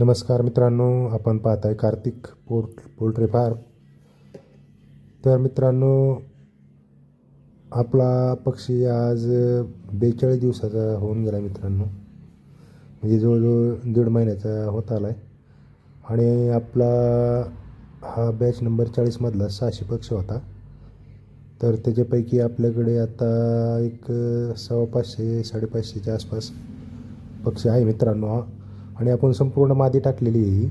नमस्कार मित्रांनो आपण पाहत आहे कार्तिक पोर्ट पोल्ट्री फार्म. तर मित्रांनो आपला पक्षी आज बेचाळीस दिवसाचा होऊन गेला मित्रांनो. म्हणजे जवळजवळ दीड महिन्याचा होत आला आहे आणि आपला हा बॅच नंबर चाळीसमधला सहाशे पक्षी होता. तर त्याच्यापैकी आपल्याकडे आता एक सव्वा पाचशे साडेपाचशेच्या आसपास पक्षी आहे मित्रांनो हा. आणि आपण संपूर्ण मादी टाकलेली आहे ही.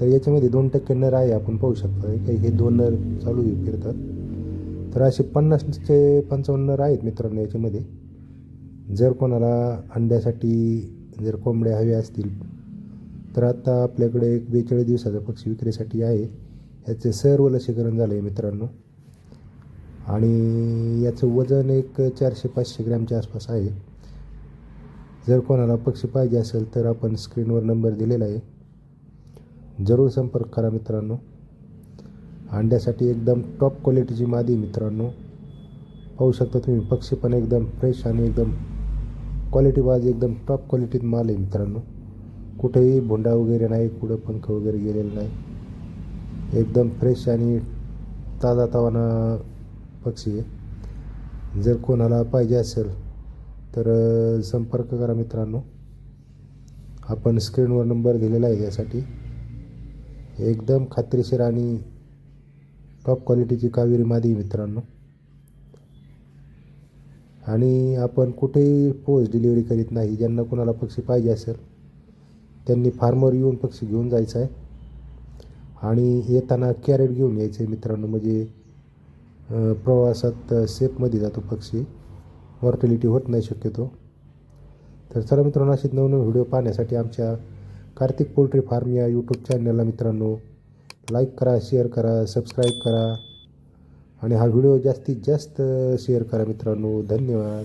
तर याच्यामध्ये दोन टक्के नर आहे आपण पाहू शकतो. काही हे दोन नर चालू आहे फिरतात. तर असे पन्नास ते पंचावन्न नर आहेत मित्रांनो याच्यामध्ये. जर कोणाला अंड्यासाठी जर कोंबड्या हव्या असतील तर आता आपल्याकडे एक बेचाळीस दिवसाचा पक्षी विक्रीसाठी आहे. याचे सर्व लसीकरण झालं आहे मित्रांनो. आणि याचं वजन एक चारशे पाचशे ग्रॅमच्या आसपास आहे. जर कोणाला पक्षी पाहिजे असेल तर आपण स्क्रीनवर नंबर दिलेला आहे. जरूर संपर्क करा मित्रांनो. अंड्यासाठी एकदम टॉप क्वालिटीची मादी मित्रांनो. पाहू शकता तुम्ही पक्षी पण एकदम फ्रेश आणि एकदम क्वालिटी बाज एकदम टॉप क्वालिटीत माल आहे मित्रांनो. कुठेही भोंडा वगैरे नाही कुठं पंख वगैरे गेलेलं नाही. एकदम फ्रेश आणि ताजा तवाना पक्षी आहे. जर कोणाला पाहिजे असेल तर संपर्क करा मित्रांनो. आपण स्क्रीनवर नंबर दिलेला आहे यासाठी. एकदम खात्रीशीर आणि टॉप क्वालिटीची कावेरी मादी मित्रांनो. आणि आपण कुठेही पोच डिलिव्हरी करीत नाही ज्यांना कोणाला पक्षी पाहिजे असेल त्यांनी फार्मवर येऊन पक्षी घेऊन जायचं आहे. आणि येताना कॅरेट घेऊन यायचं आहे मित्रांनो म्हणजे प्रवासात सेफमध्ये जातो पक्षी. मॉर्टॅलिटी होत नाही शक्यतो. तर चला मित्रांनो असेच नवनवीन व्हिडिओ पाहण्यासाठी आमच्या कार्तिक पोल्ट्री फार्म या यूट्यूब चॅनलला मित्रांनो लाईक करा शेअर करा सबस्क्राईब करा. आणि हा व्हिडिओ जास्तीत जास्त शेअर करा मित्रांनो. धन्यवाद.